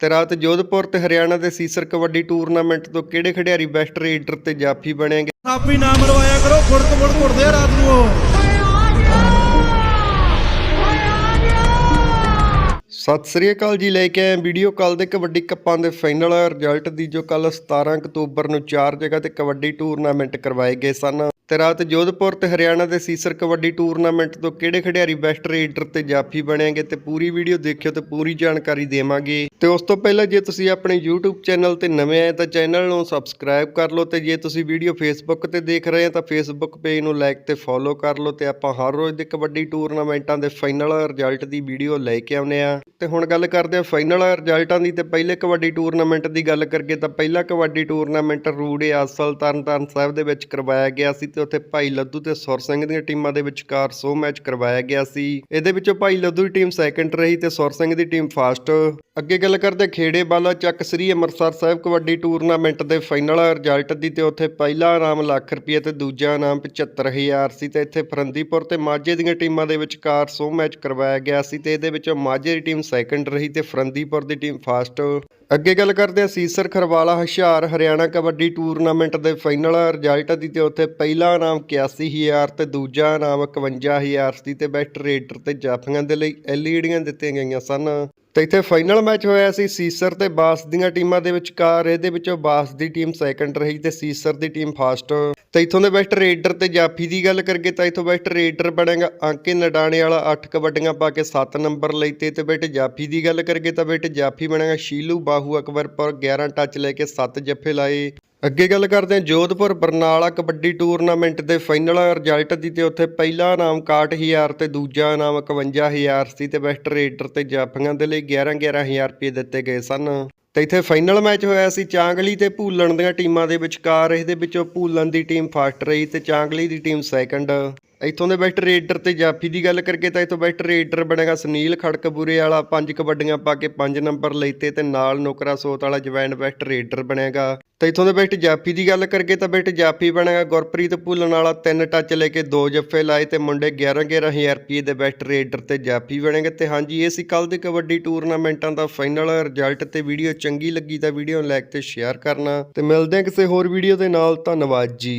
ਤੇ ਰਾਤ ਜੋਧਪੁਰ ਤੇ ਹਰਿਆਣਾ ਦੇ ਸੀਸਰ ਕਬੱਡੀ ਟੂਰਨਾਮੈਂਟ ਤੋਂ ਕਿਹੜੇ ਖਿਡਾਰੀ ਬੈਸਟ ਰੇਡਰ ਤੇ ਜਾਫੀ ਬਣੇਗੇ ਆਪੀ ਨਾ ਮਰਵਾਇਆ ਕਰੋ ਫੁੜਕ ਫੁੜ ਘੁੱਟਦੇ ਆ ਰਾਤ ਨੂੰ ਸਤਿ ਸ੍ਰੀ ਅਕਾਲ ਜੀ ਲੈ ਕੇ ਆਏ ਵੀਡੀਓ ਕੱਲ ਦੇ ਕਬੱਡੀ ਕੱਪਾਂ ਦੇ ਫਾਈਨਲ ਰਿਜ਼ਲਟ ਦੀ ਜੋ ਕੱਲ 17 ਅਕਤੂਬਰ ਨੂੰ ਚਾਰ ਜਗ੍ਹਾ ਤੇ ਕਬੱਡੀ ਟੂਰਨਾਮੈਂਟ ਕਰਵਾਏ ਗਏ ਸਨ। ਤੇ ਰਾਤ ਜੋਧਪੁਰ ਤੇ ਹਰਿਆਣਾ ਦੇ ਸੀਸਰ ਕਬੱਡੀ ਟੂਰਨਾਮੈਂਟ ਤੋਂ ਕਿਹੜੇ ਖਿਡਾਰੀ ਬੈਸਟ ਰੇਡਰ ਤੇ ਜਾਫੀ ਬਣੇਗੇ ਤੇ ਪੂਰੀ ਵੀਡੀਓ ਦੇਖਿਓ ਤੇ ਪੂਰੀ ਜਾਣਕਾਰੀ ਦੇਵਾਂਗੇ। ਤੇ ਉਸ ਤੋਂ ਪਹਿਲਾਂ ਜੇ ਤੁਸੀਂ ਆਪਣੇ YouTube ਚੈਨਲ ਤੇ ਨਵੇਂ ਆਏ ਤਾਂ ਚੈਨਲ ਨੂੰ ਸਬਸਕ੍ਰਾਈਬ ਕਰ ਲਓ ਤੇ ਜੇ ਤੁਸੀਂ ਵੀਡੀਓ Facebook ਤੇ ਦੇਖ ਰਹੇ ਹੋ ਤਾਂ Facebook ਪੇਜ ਨੂੰ ਲਾਈਕ ਤੇ ਫੋਲੋ ਕਰ ਲਓ ਤੇ ਆਪਾਂ ਹਰ ਰੋਜ਼ ਦੇ ਕਬੱਡੀ ਟੂਰਨਾਮੈਂਟਾਂ ਦੇ ਫਾਈਨਲ ਰਿਜ਼ਲਟ ਦੀ ਵੀਡੀਓ ਲੈ ਕੇ ਆਉਂਦੇ ਆ ਤੇ ਹੁਣ ਗੱਲ ਕਰਦੇ ਆ ਫਾਈਨਲ ਰਿਜ਼ਲਟਾਂ ਦੀ ਤੇ ਪਹਿਲੇ ਕਬੱਡੀ ਟੂਰਨਾਮੈਂਟ ਦੀ ਗੱਲ ਕਰੀਏ ਤਾਂ ਪਹਿਲਾ ਕਬੱਡੀ ਟੂਰਨਾਮੈਂਟ ਰੂੜੇ ਆਸਲ ਤਰਨਤਾਰਨ ਸਾਹਿਬ ਦੇ ਵਿੱਚ ਕਰਵਾਇਆ ਗਿਆ ਸੀ ਤੇ ਉੱਥੇ ਭਾਈ ਲੱਦੂ ਤੇ ਸੁਰ ਸਿੰਘ ਦੀਆਂ ਟੀਮਾਂ ਦੇ ਵਿਚਕਾਰ ਸੋ ਮੈਚ ਕਰਵਾਇਆ ਗਿਆ ਸੀ। ਇਹਦੇ ਵਿੱਚੋਂ ਭਾਈ ਲੱਦੂ ਦੀ ਟੀਮ ਸੈਕੰਡ ਰਹੀ ਤੇ ਸੁਰ ਸਿੰਘ ਦੀ ਟੀਮ ਫਾਸਟ ਅੱਗੇ ਗੱਲ ਕਰਦੇ ਖੇੜੇ ਬਾਲਾ ਚੱਕ ਸ੍ਰੀ ਅੰਮ੍ਰਿਤਸਰ ਸਾਹਿਬ ਕਬੱਡੀ ਟੂਰਨਾਮੈਂਟ ਦੇ ਫਾਈਨਲ ਰਿਜ਼ਲਟ ਦੀ ਤੇ ਉੱਥੇ ਪਹਿਲਾ ਇਨਾਮ ਲੱਖ ਰੁਪਏ ਤੇ ਦੂਜਾ ਇਨਾਮ 75000 ਸੀ ਤੇ ਇੱਥੇ ਫਰੰਦੀਪੁਰ ਤੇ ਮਾਝੇ ਦੀਆਂ ਟੀਮਾਂ ਦੇ ਵਿਚਕਾਰ ਸੋ ਮੈਚ ਕਰਵਾਇਆ ਗਿਆ ਸੀ ਤੇ ਇਹਦੇ ਵਿੱਚੋਂ ਮਾਝੇ ਦੀ ਟੀਮ ਸੈਕੰਡ ਰਹੀ ਤੇ ਫਰੰਦੀਪੁਰ ਦੀ ਟੀਮ ਫਾਸਟ ਅੱਗੇ ਗੱਲ ਕਰਦੇ ਹਾਂ ਸੀਸਰ ਖਰਵਾਲਾ ਹੁਸ਼ਿਆਰ ਹਰਿਆਣਾ ਕਬੱਡੀ ਟੂਰਨਾਮੈਂਟ ਦੇ ਫਾਈਨਲ ਰਿਜ਼ਲਟ ਦੀ ਤੇ ਉੱਥੇ ਪਹਿਲਾ ਇਨਾਮ 81000 ਤੇ ਦੂਜਾ ਇਨਾਮ 51000 ਸੀ ਤੇ ਬੈਸਟ ਰੇਡਰ ਤੇ ਜਾਫੀਆਂ ਦੇ ਲਈ ਐਲਈਡੀਆਂ ਦਿੱਤੀਆਂ ਗਈਆਂ ਸਨ। ਤੇ ਇੱਥੇ ਫਾਈਨਲ ਮੈਚ ਹੋਇਆ ਸੀ ਸੀਸਰ ਤੇ ਬਾਸ ਦੀਆਂ ਟੀਮਾਂ ਦੇ ਵਿਚਕਾਰ। ਇਹਦੇ ਵਿੱਚੋਂ ਬਾਸ ਦੀ ਟੀਮ ਸੈਕੰਡ ਰਹੀ ਤੇ ਸੀਸਰ ਦੀ ਟੀਮ ਫਾਸਟ ਤੇ ਇਥੋਂ ਦੇ ਬੈਸਟ ਰੇਡਰ ਤੇ ਜਾਫੀ ਦੀ ਗੱਲ ਕਰਕੇ ਤਾਂ ਇਥੋਂ ਬੈਸਟ ਰੇਡਰ ਬਣੇਗਾ ਅੰਕੇ ਨਡਾਣੇ ਵਾਲਾ 8 ਕਬੱਡੀਆਂ ਪਾ ਕੇ 7 ਨੰਬਰ ਲਈ ਤੇ ਤੇ ਜਾਫੀ ਦੀ ਗੱਲ ਕਰਕੇ ਤਾਂ ਬੇਟੇ ਜਾਫੀ ਬਣੇਗਾ ਸ਼ੀਲੂ ਬਾਹੂ ਅਕਬਰਪੁਰ 11 ਟੱਚ ਲੈ ਕੇ 7 ਜੱਫੇ ਲਾਏ। ਅੱਗੇ ਗੱਲ ਕਰਦੇ ਹਾਂ, ਜੋਧਪੁਰ ਬਰਨਾਲਾ ਕਬੱਡੀ ਟੂਰਨਾਮੈਂਟ ਦੇ ਫਾਈਨਲ ਰਿਜ਼ਲਟ ਦੀ ਤੇ ਉੱਥੇ ਪਹਿਲਾ ਇਨਾਮ 61000 ਤੇ ਦੂਜਾ ਇਨਾਮ 51000 ਸੀ ਤੇ ਬੈਸਟ ਰੇਡਰ ਤੇ ਜਾਫੀਆਂ ਦੇ ਲਈ 11 11000 ਰੁਪਏ ਦਿੱਤੇ ਗਏ ਸਨ। ਤੇ ਇੱਥੇ ਫਾਈਨਲ ਮੈਚ ਹੋਇਆ ਸੀ ਚਾਂਗਲੀ ਤੇ ਭੂਲਣ ਦੀਆਂ ਟੀਮਾਂ ਦੇ ਵਿਚਕਾਰ, ਇਹਦੇ ਵਿੱਚੋਂ ਭੂਲਣ ਦੀ ਟੀਮ ਫਸਟ ਰਹੀ ਤੇ ਚਾਂਗਲੀ ਦੀ ਟੀਮ ਸੈਕੰਡ। ਇੱਥੋਂ ਦੇ ਬੈਸਟ ਰੇਡਰ ਤੇ ਜਾਫੀ ਦੀ ਗੱਲ ਕਰਕੇ ਤਾਂ ਇੱਥੋਂ ਬੈਸਟ ਰੇਡਰ ਬਣੇਗਾ ਸੁਨੀਲ ਖੜਕਪੂਰੇ ਵਾਲਾ ਪੰਜ ਕਬੱਡੀਆਂ ਪਾ ਕੇ 5 ਨੰਬਰ ਲਈਤੇ ਤੇ ਨਾਲ ਨੋਕਰਾ ਸੋਤ ਵਾਲਾ ਜਵੈਨ ਬੈਸਟ ਰੇਡਰ ਬਣੇਗਾ। ਤੇ ਇੱਥੋਂ ਦੇ ਬੈਸਟ ਜਾਫੀ ਦੀ ਗੱਲ ਕਰਕੇ ਤਾਂ ਬੈਸਟ ਜਾਫੀ ਬਣੇਗਾ ਗੁਰਪ੍ਰੀਤ ਭੁੱਲਣ ਵਾਲਾ ਤਿੰਨ ਟੱਚ ਲੈ ਕੇ ਦੋ ਜੱਫੇ ਲਾਏ ਤੇ ਮੁੰਡੇ 11 11000 ਰੁਪਏ ਦੇ ਬੈਸਟ ਰੇਡਰ ਤੇ ਜਾਫੀ ਬਣੇਗੇ। ਤੇ ਹਾਂਜੀ, ਇਹ ਸੀ ਕੱਲ ਦੇ ਕਬੱਡੀ ਟੂਰਨਾਮੈਂਟਾਂ ਦਾ ਫਾਈਨਲ ਰਿਜ਼ਲਟ ਤੇ ਵੀਡੀਓ ਚੰਗੀ ਲੱਗੀ ਤਾਂ ਵੀਡੀਓ ਨੂੰ ਲਾਈਕ ਤੇ ਸ਼ੇਅਰ ਕਰਨਾ। ਤੇ ਮਿਲਦੇ ਹਾਂ ਕਿਸੇ ਹੋਰ ਵੀਡੀਓ ਦੇ ਨਾਲ, ਧੰਨਵਾਦ ਜੀ।